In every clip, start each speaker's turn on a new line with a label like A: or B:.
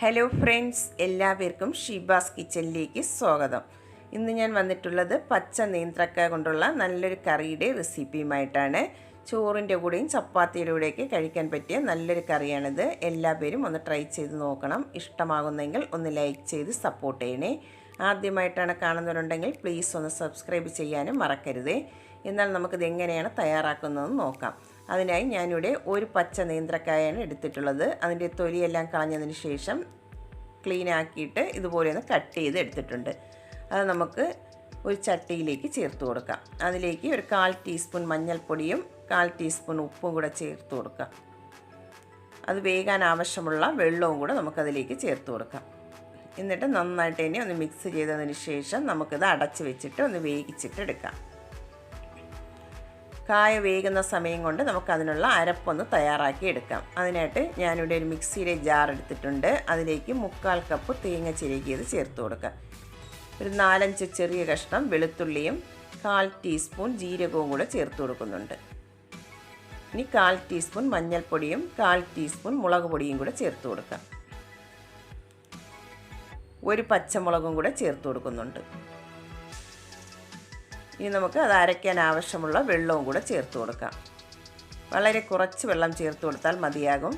A: Hello friends എല്ലാവർക്കും ഷീബാസ് കിച്ചണിലേക്ക് സ്വാഗതം. ഇന്ന് ഞാൻ വന്നിട്ടുള്ളത് പച്ച നീന്ത്രക്ക കൊണ്ടുള്ള നല്ലൊരു കറിയുടെ റെസിപ്പിയുമായിട്ടാണ്. ചോറിന്റെ കൂടെയും ചപ്പാത്തിയുടെ കൂടെയൊക്കെ കഴിക്കാൻ പറ്റിയ നല്ലൊരു കറിയാണിത്. എല്ലാവരും ഒന്ന് ട്രൈ ചെയ്ത് നോക്കണം. ഇഷ്ടമാകുന്നെങ്കിൽ ഒന്ന് ലൈക്ക് ചെയ്ത് സപ്പോർട്ട് ചെയ്യണേ. ആദ്യമായിട്ടാണ് കാണുന്നവരുണ്ടെങ്കിൽ പ്ലീസ് ഒന്ന് സബ്സ്ക്രൈബ് ചെയ്യാനും മറക്കരുതേ. എന്നാൽ നമുക്കിത് എങ്ങനെയാണ് തയ്യാറാക്കുന്നതെന്ന് നോക്കാം. അതിനായി ഞാനിവിടെ ഒരു പച്ച നേന്ത്രക്കായാണ് എടുത്തിട്ടുള്ളത്. അതിന്റെ തൊലിയെല്ലാം കളഞ്ഞതിന് ശേഷം ക്ലീൻ ആക്കിയിട്ട് ഇതുപോലെ ഒന്ന് കട്ട് ചെയ്ത് എടുത്തിട്ടുണ്ട്. അത് നമുക്ക് ഒരു ചട്ടിയിലേക്ക് ചേർത്ത് കൊടുക്കാം. അതിലേക്ക് ഒരു കാൽ ടീസ്പൂൺ മഞ്ഞൾപ്പൊടിയും കാൽ ടീസ്പൂൺ ഉപ്പും കൂടെ ചേർത്ത് കൊടുക്കാം. അത് വേകാൻ ആവശ്യമുള്ള വെള്ളവും കൂടെ നമുക്കതിലേക്ക് ചേർത്ത് കൊടുക്കാം. എന്നിട്ട് നന്നായിട്ട് തന്നെ ഒന്ന് മിക്സ് ചെയ്തതിന് ശേഷം നമുക്കിത് അടച്ച് വെച്ചിട്ട് ഒന്ന് വേവിച്ചിട്ടെടുക്കാം കായ വേകുന്ന സമയം കൊണ്ട് നമുക്കതിനുള്ള അരപ്പൊന്ന് തയ്യാറാക്കി എടുക്കാം. അതിനായിട്ട് ഞാനിവിടെ ഒരു മിക്സിയിലെ ജാർ എടുത്തിട്ടുണ്ട്. അതിലേക്ക് മുക്കാൽ കപ്പ് തേങ്ങ ചിരകിയത് ചേർത്ത് കൊടുക്കാം. ഒരു നാലഞ്ച് ചെറിയ കഷ്ണം വെളുത്തുള്ളിയും കാൽ ടീസ്പൂൺ ജീരകവും കൂടെ ചേർത്ത് കൊടുക്കുന്നുണ്ട്. ഇനി കാൽ ടീസ്പൂൺ മഞ്ഞൾപ്പൊടിയും കാൽ ടീസ്പൂൺ മുളക് പൊടിയും കൂടെ ചേർത്ത് കൊടുക്കാം. ഒരു പച്ചമുളകും കൂടെ ചേർത്ത് കൊടുക്കുന്നുണ്ട്. ഇനി നമുക്ക് അത് അരയ്ക്കാൻ ആവശ്യമുള്ള വെള്ളവും കൂടെ ചേർത്ത് കൊടുക്കാം. വളരെ കുറച്ച് വെള്ളം ചേർത്ത് കൊടുത്താൽ മതിയാകും.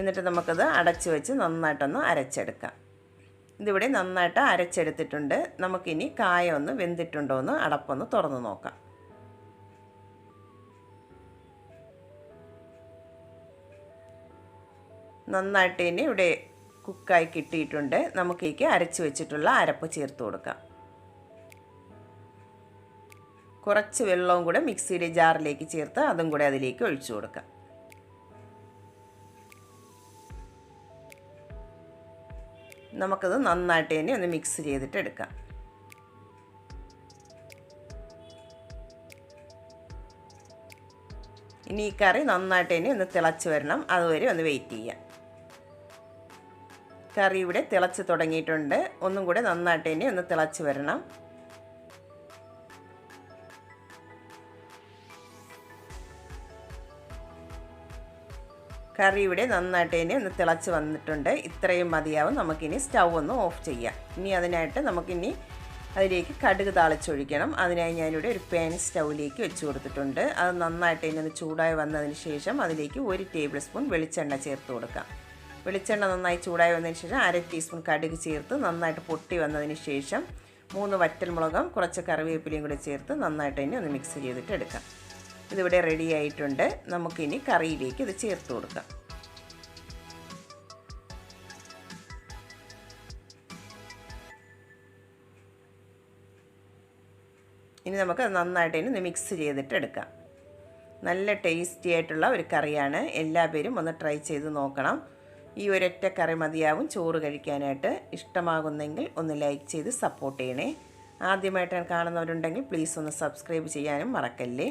A: എന്നിട്ട് നമുക്കത് അടച്ച് വെച്ച് നന്നായിട്ടൊന്ന് അരച്ചെടുക്കാം. ഇതിവിടെ നന്നായിട്ട് അരച്ചെടുത്തിട്ടുണ്ട്. നമുക്കിനി കായ ഒന്ന് വെന്തിട്ടുണ്ടോ എന്ന് അടപ്പൊന്ന് തുറന്ന് നോക്കാം. നന്നായിട്ട് ഇനി ഇവിടെ കുക്കായി കിട്ടിയിട്ടുണ്ട്. നമുക്കേക്ക് അരച്ച് വെച്ചിട്ടുള്ള അരപ്പ് ചേർത്ത് കൊടുക്കാം. കുറച്ച് വെള്ളവും കൂടെ മിക്സിയുടെ ജാറിലേക്ക് ചേർത്ത് അതും കൂടെ അതിലേക്ക് ഒഴിച്ചു കൊടുക്കാം. നമുക്കത് നന്നായിട്ട് തന്നെ ഒന്ന് മിക്സ് ചെയ്തിട്ട് എടുക്കാം. ഇനി ഈ കറി നന്നായിട്ട് തന്നെ ഒന്ന് തിളച്ച് വരണം. അതുവരെ ഒന്ന് വെയിറ്റ് ചെയ്യാം. കറി ഇവിടെ തിളച്ച് തുടങ്ങിയിട്ടുണ്ട്. ഒന്നും കൂടെ നന്നായിട്ട് തന്നെ ഒന്ന് തിളച്ച് വരണം. കറി ഇവിടെ നന്നായിട്ട് ഇനി ഒന്ന് തിളച്ച് വന്നിട്ടുണ്ട്. ഇത്രയും മതിയാവും. നമുക്കിനി സ്റ്റൗ ഒന്ന് ഓഫ് ചെയ്യാം. ഇനി അതിനായിട്ട് നമുക്കിനി അതിലേക്ക് കടുക് താളിച്ചൊഴിക്കണം. അതിനായി ഞാനിവിടെ ഒരു പാൻ സ്റ്റൗവിലേക്ക് വെച്ച് കൊടുത്തിട്ടുണ്ട്. അത് നന്നായിട്ട് ഇനി ഒന്ന് ചൂടായി വന്നതിന് ശേഷം അതിലേക്ക് ഒരു ടേബിൾ സ്പൂൺ വെളിച്ചെണ്ണ ചേർത്ത് കൊടുക്കാം. വെളിച്ചെണ്ണ നന്നായി ചൂടായി വന്നതിന് ശേഷം അര ടീസ്പൂൺ കടുക് ചേർത്ത് നന്നായിട്ട് പൊട്ടി വന്നതിന് ശേഷം മൂന്ന് വറ്റൽമുളകും കുറച്ച് കറിവേപ്പിലയും കൂടി ചേർത്ത് നന്നായിട്ട് ഇനി ഒന്ന് മിക്സ് ചെയ്തിട്ട് എടുക്കാം. ഇതിവിടെ റെഡി ആയിട്ടുണ്ട്. നമുക്കിനി കറിയിലേക്ക് ഇത് ചേർത്ത് കൊടുക്കാം. ഇനി നമുക്ക് നന്നായിട്ട് ഇനി മിക്സ് ചെയ്തിട്ട് എടുക്കാം. നല്ല ടേസ്റ്റി ആയിട്ടുള്ള ഒരു കറിയാണ്. എല്ലാവരും ഒന്ന് ട്രൈ ചെയ്ത് നോക്കണം. ഈ ഒരൊറ്റ കറി മതിയാവും. ചോറ് കഴിക്കാനായിട്ട് ഇഷ്ടമാകുന്നെങ്കിൽ ഒന്ന് ലൈക്ക് ചെയ്ത് സപ്പോർട്ട് ചെയ്യണേ. ആദ്യമായിട്ടാണ് കാണുന്നവരുണ്ടെങ്കിൽ പ്ലീസ് ഒന്ന് സബ്സ്ക്രൈബ് ചെയ്യാനും മറക്കല്ലേ?